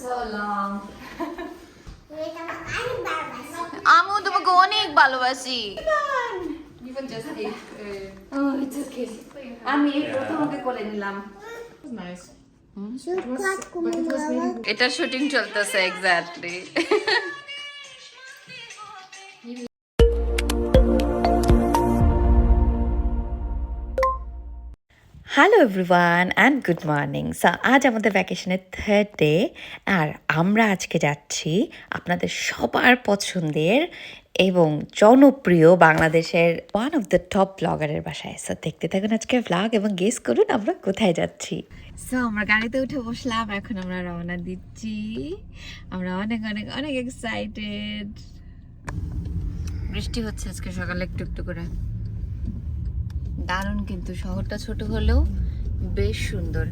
so long. আমি আমু তোমাকে অনেক ভালোবাসি Even just ate. Uh, hello everyone and good morning so আজ আমাদের ভ্যাকেশনের থার্ড ডে আর আমরা আজকে যাচ্ছি আপনাদের সবার পছন্দের এবং জনপ্রিয় বাংলাদেশের ওয়ান অফ দ্য টপ ব্লগারের বাসায়। সো দেখতে থাকুন আজকে ব্লগ এবং গেস করুন আমরা কোথায় যাচ্ছি। সো আমরা গাড়িতে উঠে বসলাম, এখন আমরা রওনা দিচ্ছি। আমরা অনেক অনেক অনেক এক্সাইটেড বৃষ্টি হচ্ছে আজকে সকালে একটু একটু করে। দারুণ কিন্তু শহরটা ছোট হলেও বেশ সুন্দর।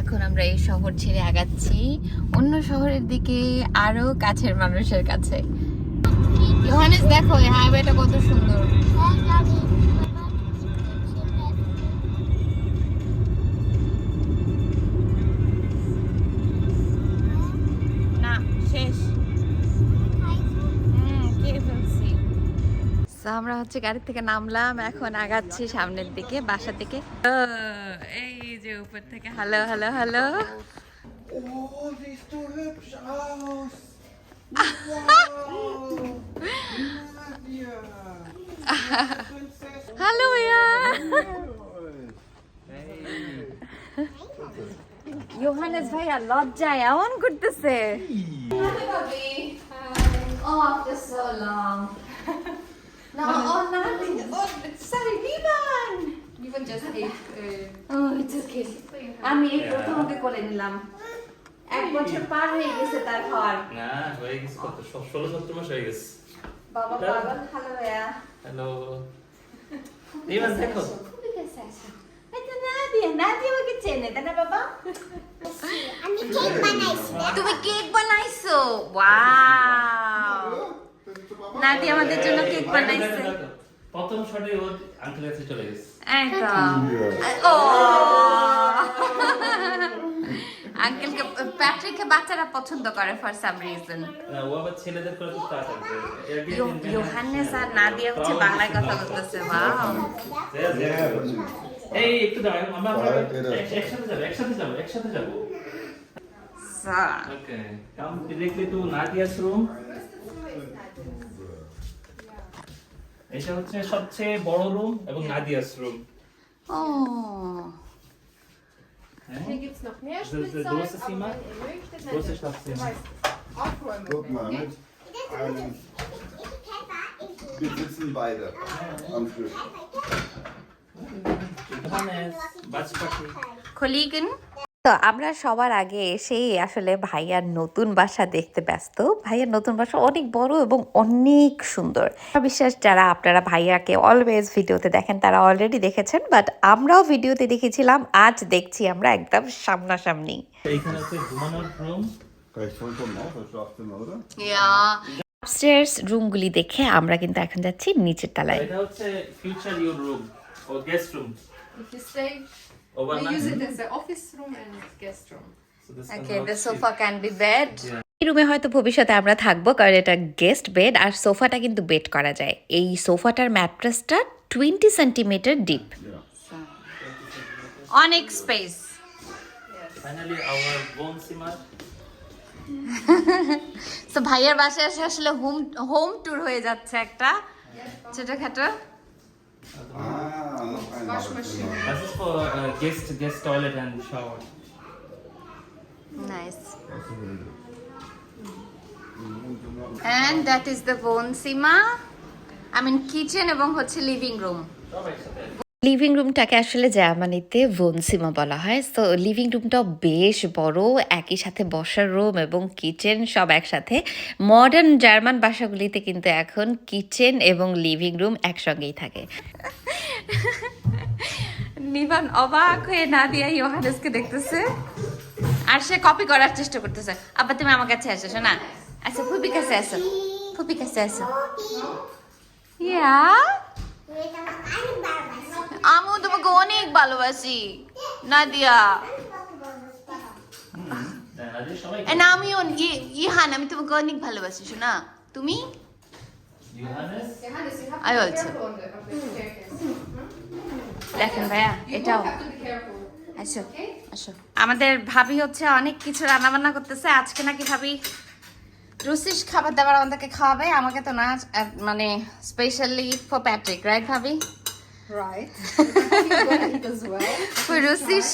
এখন আমরা এই শহর ছেড়ে আগাচ্ছি। অন্য শহরের দিকে আরও কাছের মানুষের কাছে। দেখো হাইওয়েটা কত সুন্দর। So, আমরা হচ্ছে গাড়ি থেকে নামলাম এখন আগাচ্ছি সামনের দিকে বাসা থেকে এই যে উপর থেকে hello hello hello. Hello Johannes ভাইয়া লজ্জায় এমন করতেছে। Oh, after so long. No, oh, nothing. Oh, sorry, Vivan. even just ate. Uh, Oh, it's okay. আমি এই প্রথম ওকে কোলে নিলাম। এক বছর পার হয়ে গেছে তার ঘর না হয়ে গেছে কত? ষোলো সতেরো মাস হয়ে গেছে। বাবা পাগল হ্যালো ভাইয়া। হ্যালো ইমান দেখো। খুবই কাছে আসো এটা নাদিয়া নাদিয়া ওকে চেনে তাই না বাবা? আমি কেক বানাইছি। তুমি কেক বানাইছো? ওয়াও নাদি আমাদের জন্য কেক বানাইছে। প্রথম শটে ও আঙ্কেলের কাছে চলে গেছে। একদম। ও আঙ্কেলকে প্যাট্রিককে বাচ্চারা পছন্দ করে ফর সাম রিজন না, ও আবার ছেলেদের করে খুব তাড়াতাড়ি ইয়োহানেস আর নাদিয়া হচ্ছে বাংলায় কথা বলতেছে ওয়াও এই একটু দাঁড়াও আমরা আমরা একসাথে যাব একসাথে যাব একসাথে যাব। Okay come directly to Nadia's room এটা হচ্ছে সবচেয়ে বড় রুম এবং Nadia's room O hier gibt es noch mehr Das ist der Spielzeug, große aber Zimmer. wenn ihr möchtet, Großes hättet ihr Schlafzimmer. weiß, aufräumen Guck können, mal, gell? mit einem. Wir sitzen beide am Stück. Johannes, বাজপাখি কলিগন তো আমরা সবার আগে এসেই আসলে ভাইয়ার নতুন বাসা দেখতে ব্যস্ত। ভাইয়ার নতুন বাসা অনেক বড় এবং অনেক সুন্দর। বিশ্বাস যারা আপনারা ভাইয়াকে অলওয়েজ ভিডিওতে দেখেন তারা অলরেডি দেখেছেন বাট আমরাও ভিডিওতে দেখেছিলাম আজ দেখছি আমরা একদম সামনাসামনি। এইখানে রুম? আপস্টেয়ার্স রুমগুলি দেখে আমরা কিন্তু এখন যাচ্ছি নিচের তলায়। এটা হচ্ছে future your room O guest room We overnight use it as an office room and guest room. Okay, the sofa can be bed. এই রুমে হয়তো ভবিষ্যতে আমরা থাকব কারণ এটা গেস্ট বেড আর সোফাটা কিন্তু বেড করা যায়। এই সোফাটার ম্যাট্রেসটা টোয়েন্টি সেন্টিমিটার ডিপ অনেক স্পেস তো ভাইয়ের বাসায় এসে আসলে হোম হোম ট্যুর হয়ে যাচ্ছে একটা। ছোটখাটো। Ah, noch ein. Das ist for uh, guest guest toilet and shower. Nice and that is the বনসিমা I mean kitchen এবং হচ্ছে লিভিং রুম লিভিং রুমটাকে আসলে জার্মানিতে ভনসিমা বলা হয়। তো লিভিং রুমটাও বেশ বড় একই সাথে বসার রুম এবং কিচেন সব একসাথে। মডার্ন জার্মান বাসাগুলিতে কিন্তু এখন কিচেন এবং লিভিং রুম একসঙ্গেই থাকে। নিবান অবাক হয়ে না দিয়া ইয়োহানেসকে দেখতেছে। আর সে কপি করার চেষ্টা করতেছে। আবার তুমি আমার কাছে আসো শোনা। আচ্ছা ফুপি কাছে আসো। ফুপি কাছে আসো। ইয়া? আমু তোমাকে অনেক ভালোবাসি। নাদিয়া। And আমিও ই- ইহান আমি তোমাকে অনেক ভালোবাসি শোনা। তুমি? ইউহানেস? Johannes, দেখেন ভাইয়া এটাও। আসো আসো। আমাদের ভাবি হচ্ছে অনেক কিছু রান্না বান্না করতেছে। আজকে নাকি ভাবি রুসিস খাবার দাবার আমাদেরকে খাওয়াবে। আমাকে তো না মানে স্পেশালি ফর প্যাট্রিক রাইট ভাবি? রুসিস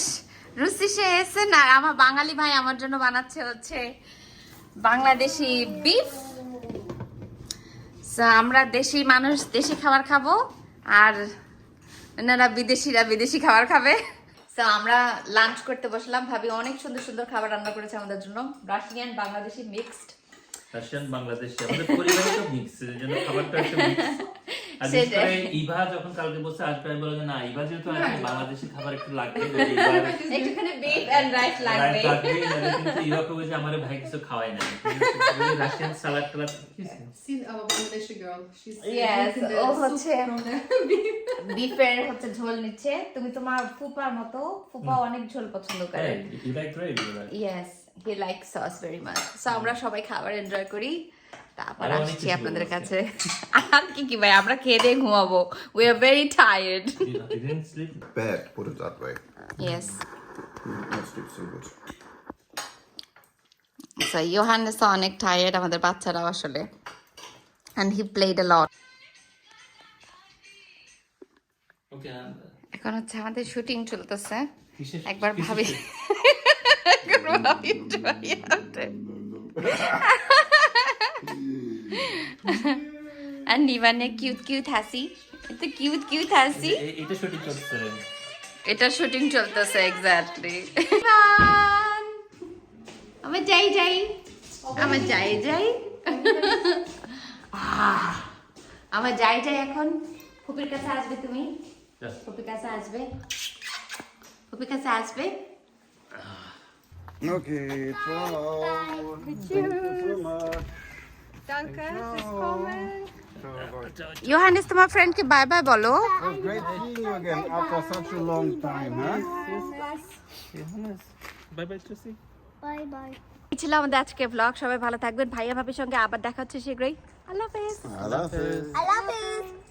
রুসিসে এসেছেন আর আমার বাঙালি ভাই আমার জন্য বানাচ্ছে হচ্ছে বাংলাদেশি বিফ আমরা দেশি মানুষ দেশি খাবার খাব। আর এনারা বিদেশিরা বিদেশি খাবার খাবে। তো আমরা লাঞ্চ করতে বসলাম। ভাবি অনেক সুন্দর সুন্দর খাবার রান্না করেছে আমাদের জন্য। Russian Bangladeshi mixed Russian Bangladeshi আমাদের পরিবারে তো মিক্স এর জন্য খাবারটা একটু মিক্স আর বিশেষ করে ইভা যখন কালকে বসে আসবে আমি যে না ইভা যেহেতু আসবে বাংলাদেশি খাবার একটু লাগবে যদি ইভার। একটুখানি বিফ এন্ড রাইস লাগবে। রাইস লাগবে নাহলে কিন্তু ইভা কবে যে আমার ভাই কিছু খাওয়াই না রাশিয়ান সালাদ টালাদ ও হচ্ছে. বিফের হচ্ছে ঝোল নিচ্ছে। তুমি তোমার ফুপার মতো ফুপা অনেক ঝোল পছন্দ করে। হ্যাঁ yes he like sauce very much so আমরা সবাই খাবার এনজয় করি। তারপর আসছি আপনাদের কাছে। আর কি কি ভাই? আমরা খেয়ে দিয়ে ঘুমাবো। We are very tired You didn't sleep? Bad, put it that way. Yes so Johannes অনেক টায়ার্ড আমাদের বাচ্চারাও আসলে। And he played a lot এখন হচ্ছে আমাদের শুটিং চলতেছে। একবার ভাবি একবার ভাবি. আর নিবানে কিউট কিউট হাসি? এটা কিউট কিউট হাসি? এটা শুটিং করছে এটা শুটিং চলতেছে এক্স্যাক্টলি আমি যাই যাই। আমি যাই যাই। আমার যাই যাই এখন। ফুপির কাছে আসবে তুমি? ফুপির কাছে আসবে? ফুপির কাছে আসবে? Okay, ciao. Thank you so much. Danke fürs Kommen. Johannes, bye. তোমার ফ্রেন্ডকে বাই বাই বলো It was great seeing you again after such a long time, huh? bye, bye চুসি Bye bye. ছিল আমাদের আজকে ব্লগ সবাই ভালো থাকবেন ভাইয়া ভাবির সঙ্গে আবার দেখা হচ্ছে শীঘ্রই আল্লাহ হাফেজ I love it. I love you.